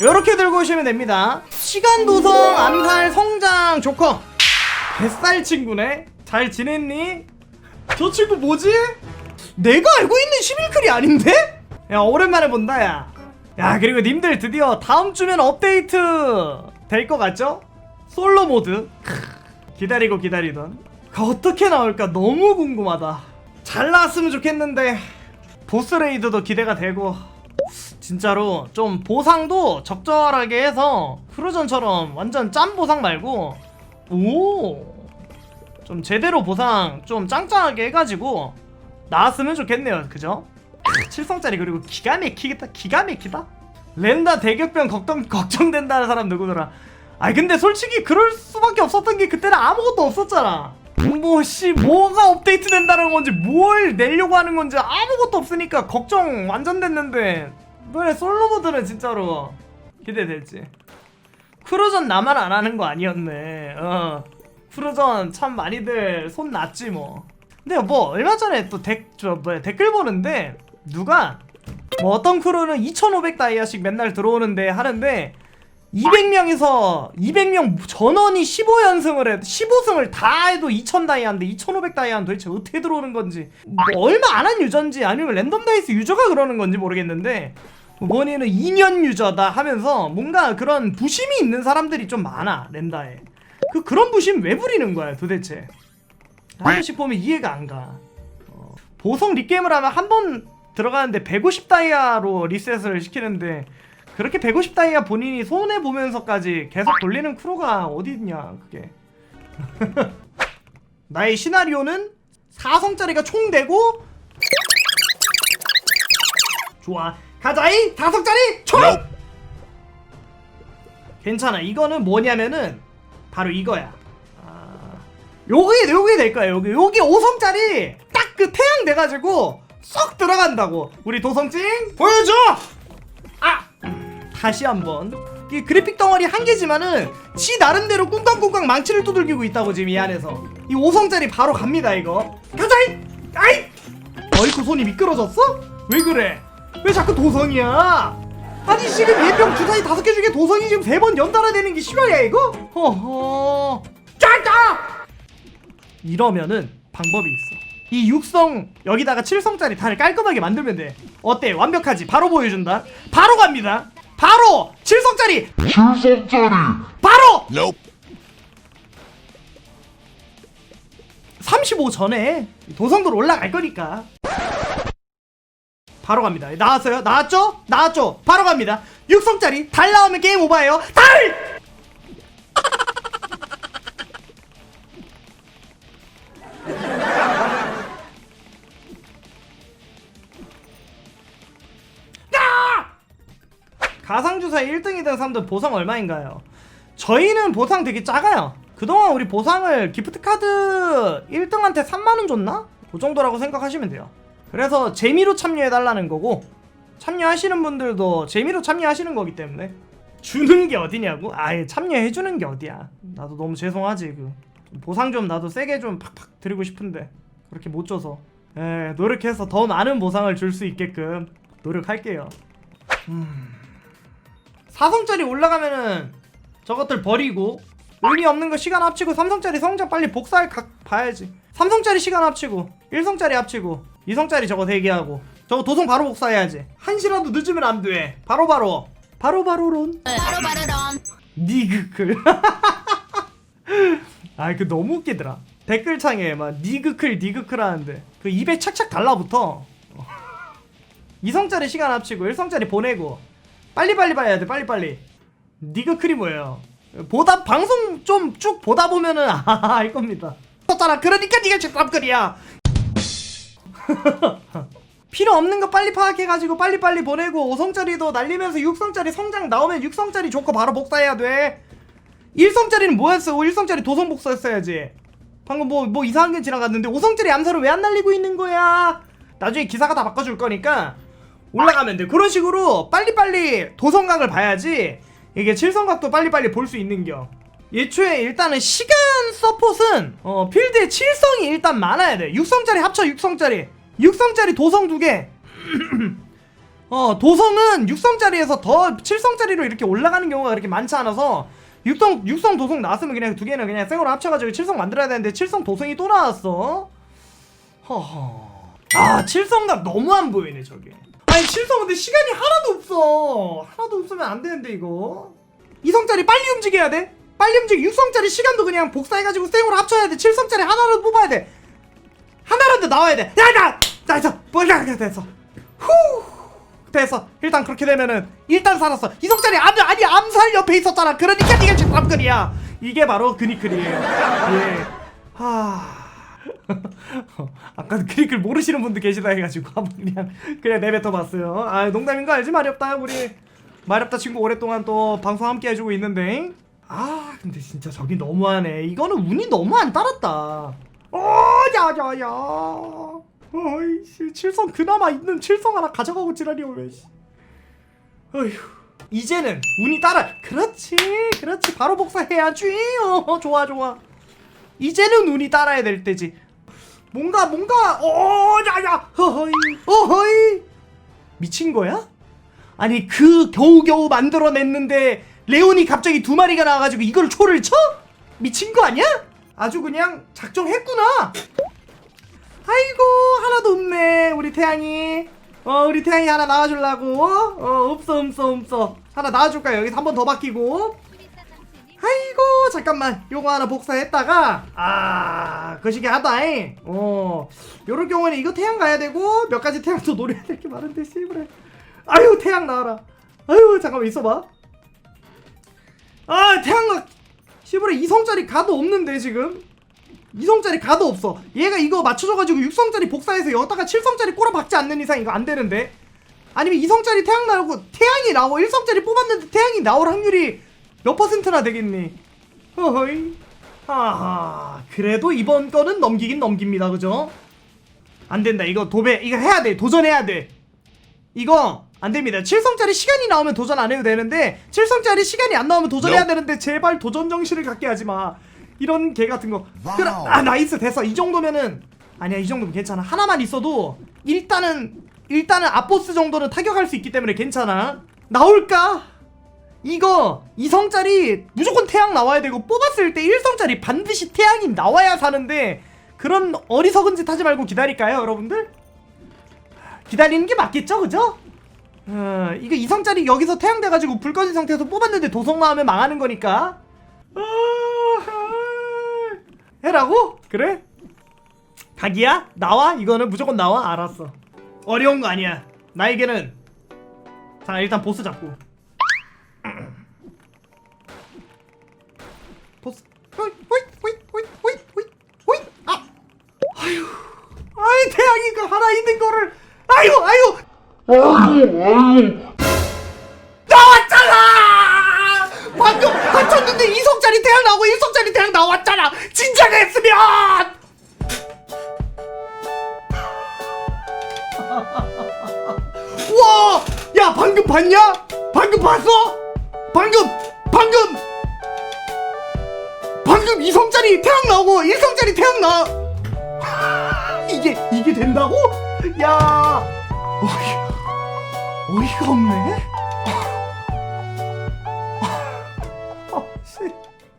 이렇게 들고 오시면 됩니다 시간 도성 암살 성장 조커 뱃살 친구네 잘 지냈니? 저 친구 뭐지? 내가 알고 있는 11클이 아닌데? 야 오랜만에 본다 야. 야 그리고 님들 드디어 다음 주면 업데이트 될 것 같죠? 솔로 모드 크, 기다리고 기다리던 그 어떻게 나올까 너무 궁금하다 잘 나왔으면 좋겠는데 보스 레이드도 기대가 되고 진짜로 좀 보상도 적절하게 해서 프로전처럼 완전 짠 보상 말고 오! 좀 제대로 보상 좀 짱짱하게 해가지고 나왔으면 좋겠네요. 그죠? 7성짜리 그리고 기가 막히겠다 기가 막히다? 렌다 대격변 걱정, 걱정된다는 사람 누구더라? 아니 근데 솔직히 그럴 수밖에 없었던 게 그때는 아무것도 없었잖아. 뭐씨 뭐가 업데이트 된다는 건지 뭘 내려고 하는 건지 아무것도 없으니까 걱정 완전 됐는데 너네 솔로 모드는 진짜로 기대될지. 크루전 나만 안 하는 거 아니었네. 어. 크루전 참 많이들 손 났지 뭐. 근데 뭐 얼마 전에 또 댓, 저 뭐야 댓글 보는데 누가 뭐 어떤 크루는 2,500 다이아씩 맨날 들어오는데 하는데 200명에서 200명 전원이 15연승을 해 15승을 다 해도 2,000 다이아인데 2,500 다이아는 도대체 어떻게 들어오는 건지 뭐 얼마 안 한 유저인지 아니면 랜덤 다이스 유저가 그러는 건지 모르겠는데 뭐니는 2년 유저다 하면서 뭔가 그런 부심이 있는 사람들이 좀 많아 랜다에 그 그런 부심 왜 부리는 거야 도대체 한 번씩 보면 이해가 안 가. 어, 보성 리게임을 하면 한 번 들어가는데 150 다이아로 리셋을 시키는데 그렇게 150 다이아 본인이 손해 보면서까지 계속 돌리는 크루가 어디 있냐 그게. 나의 시나리오는 4성짜리가 총 되고 좋아 가자이 다성짜리 총 괜찮아. 이거는 뭐냐면은 바로 이거야. 아, 요게 요게 될 거야 요게. 요게 5성짜리 딱 그 태양 돼 가지고 쏙 들어간다고. 우리 도성찡 보여줘! 아! 다시 한번. 이 그래픽 덩어리 한 개지만은 지 나름대로 꿍깡꿍깡 망치를 두들기고 있다고 지금 이 안에서. 이 5성짜리 바로 갑니다 이거. 가자이! 아이! 어이쿠 손이 미끄러졌어? 왜 그래? 왜 자꾸 도성이야? 아니 지금 예병 주사위 다섯 개 중에 도성이 지금 세 번 연달아 되는 게 실화야 이거? 허허. 짠다! 이러면은 방법이 있어. 이 육성 여기다가 7성짜리 단을 깔끔하게 만들면 돼. 어때? 완벽하지? 바로 보여준다. 바로 갑니다. 바로 7성짜리! 7성짜리! 바로! Nope. 35 전에 도성도로 올라갈 거니까 바로 갑니다 나왔어요? 나왔죠? 나왔죠? 바로 갑니다 6성짜리 달 나오면 게임 오버예요 달! 야! 가상주사 1등이든 3등 보상 얼마인가요? 저희는 보상 되게 작아요. 그동안 우리 보상을 기프트카드 1등한테 3만원 줬나? 그 정도라고 생각하시면 돼요. 그래서 재미로 참여해달라는 거고, 참여하시는 분들도 재미로 참여하시는 거기 때문에, 주는 게 어디냐고? 아예 참여해주는 게 어디야. 나도 너무 죄송하지, 그. 보상 좀 나도 세게 좀 팍팍 드리고 싶은데, 그렇게 못 줘서. 에, 노력해서 더 많은 보상을 줄 수 있게끔 노력할게요. 사성짜리 올라가면은 저것들 버리고 의미 없는 거 시간 합치고 삼성짜리 성장 빨리 복사할 각 봐야지 삼성짜리 시간 합치고 1성짜리 합치고 2성짜리 저거 대기하고. 저거 도성 바로 복사해야지. 한시라도 늦으면 안돼. 바로바로. 바로바로론. 바로바로런 니그클 아그 너무 웃기더라. 댓글창에 막 니그클 니그클 하는데. 그 입에 착착 달라붙어. 2성짜리 시간 합치고 1성짜리 보내고. 빨리빨리 봐야 돼 빨리빨리. 니그클이 뭐예요? 보다 방송 좀 쭉 보다 보면은 아, 알 겁니다. 잖아. 그러니까 니가 책담글이야 필요 없는 거 빨리 파악해가지고 빨리빨리 보내고 5성짜리도 날리면서 6성짜리 성장 나오면 6성짜리 조커 바로 복사해야 돼. 1성짜리는 뭐였어? 1성짜리 도성 복사했어야지. 방금 뭐, 뭐 이상한 게 지나갔는데 5성짜리 암살은 왜안 날리고 있는 거야? 나중에 기사가 다 바꿔줄 거니까 올라가면 돼. 그런 식으로 빨리빨리 도성각을 봐야지 이게 7성각도 빨리빨리 볼 수 있는겨. 예초에 일단은 시간 서폿은 어, 필드에 7성이 일단 많아야 돼. 6성짜리 합쳐 6성짜리 6성짜리 도성 두개. 어 도성은 6성짜리에서 더 7성짜리로 이렇게 올라가는 경우가 그렇게 많지 않아서 6성, 6성 도성 나왔으면 그냥 두 개는 그냥 생으로 합쳐가지고 7성 만들어야 되는데 7성 도성이 또 나왔어. 허허. 아 7성각 너무 안 보이네 저게. 아니 7성 근데 시간이 하나도 없어. 하나도 없으면 안 되는데 이거. 2성짜리 빨리 움직여야 돼. 빨리 움직여. 6성짜리 시간도 그냥 복사해가지고 생으로 합쳐야 돼. 7성짜리 하나로 뽑아야 돼 하나라도 나와야 돼. 야, 나, 나, 저, 뭐야, 됐어. 후, 됐어. 일단 그렇게 되면은 일단 살았어. 이성짜리 암, 아니 암살 옆에 있었잖아. 그러니까 네가 지금 밤글이야. 이게 바로 그니클이에요. 예. 하. 아까 그니클 모르시는 분도 계시다 해가지고 한번 그냥 그냥 내뱉어 봤어요. 아 농담인 거 알지 마렵다 우리 마렵다 친구 오랫동안 또 방송 함께 해주고 있는데. 아 근데 진짜 저기 너무하네. 이거는 운이 너무 안 따랐다. 어, 야야야. 어이씨, 칠성 그나마 있는 칠성 하나 가져가고 지랄이야 왜? 씨. 어휴. 이제는 운이 따라. 그렇지, 그렇지. 바로 복사해야지. 어, 좋아, 좋아. 이제는 운이 따라야 될 때지. 뭔가, 뭔가. 어, 야야. 허허이, 어허이. 미친 거야? 아니 그 겨우겨우 만들어냈는데 레온이 갑자기 두 마리가 나와가지고 이걸 초를 쳐? 미친 거 아니야? 아주 그냥 작정했구나. 아이고 하나도 없네 우리 태양이. 어 우리 태양이 하나 나와주려고. 어 없어 없어 없어. 하나 나와줄까 여기서 한 번 더 바뀌고. 아이고 잠깐만 요거 하나 복사했다가 아 거시기 하다잉 어 요럴 경우는 이거 태양 가야 되고 몇 가지 태양 또 노려야 될 게 많은데 씨부래 아유 태양 나와라 아유 잠깐만 있어봐 아 태양 씨부래 2성짜리 가도 없는데 지금? 2성짜리 가도 없어. 얘가 이거 맞춰줘가지고 6성짜리 복사해서 여기다가 7성짜리 꼬라박지 않는 이상 이거 안 되는데? 아니면 2성짜리 태양 나오고 태양이 나오고 1성짜리 뽑았는데 태양이 나올 확률이 몇 퍼센트나 되겠니? 허허이. 하하 그래도 이번 거는 넘기긴 넘깁니다. 그죠? 안 된다. 이거 도배 이거 해야 돼. 도전해야 돼 이거 안 됩니다. 7성짜리 시간이 나오면 도전 안 해도 되는데 7성짜리 시간이 안 나오면 도전해야. 되는데 제발 도전 정신을 갖게 하지 마. 이런 개 같은 거. 그래, 아 나이스. 됐어. 이 정도면은 아니야 이 정도면 괜찮아. 하나만 있어도 일단은 일단은 앞보스 정도는 타격할 수 있기 때문에 괜찮아. 나올까? 이거 2성짜리 무조건 태양 나와야 되고 뽑았을 때 1성짜리 반드시 태양이 나와야 사는데 그런 어리석은 짓 하지 말고 기다릴까요 여러분들? 기다리는 게 맞겠죠 그죠? 어, 이거 2성짜리 여기서 태양 돼가지고 불 꺼진 상태에서 뽑았는데 도성 나오면 망하는 거니까 아, 해라고? 그래? 각이야? 나와? 이거는 무조건 나와? 알았어 어려운 거 아니야 나에게는 자 일단 보스 잡고 보스 호이 호이 호이 호이 호이 호이 아 아유 아이 태양이가 하나 있는 거를 아유 아유 나왔잖아 방금 합쳤는데 2성짜리 태양 나오고 1성짜리 태양 나왔잖아 진작 했으면 와! 야 방금 봤냐? 방금 봤어? 방금 방금 방금 2성짜리 태양 나오고 1성짜리 태양 나 이게 이게 된다고? 야 어이, 어이가 없네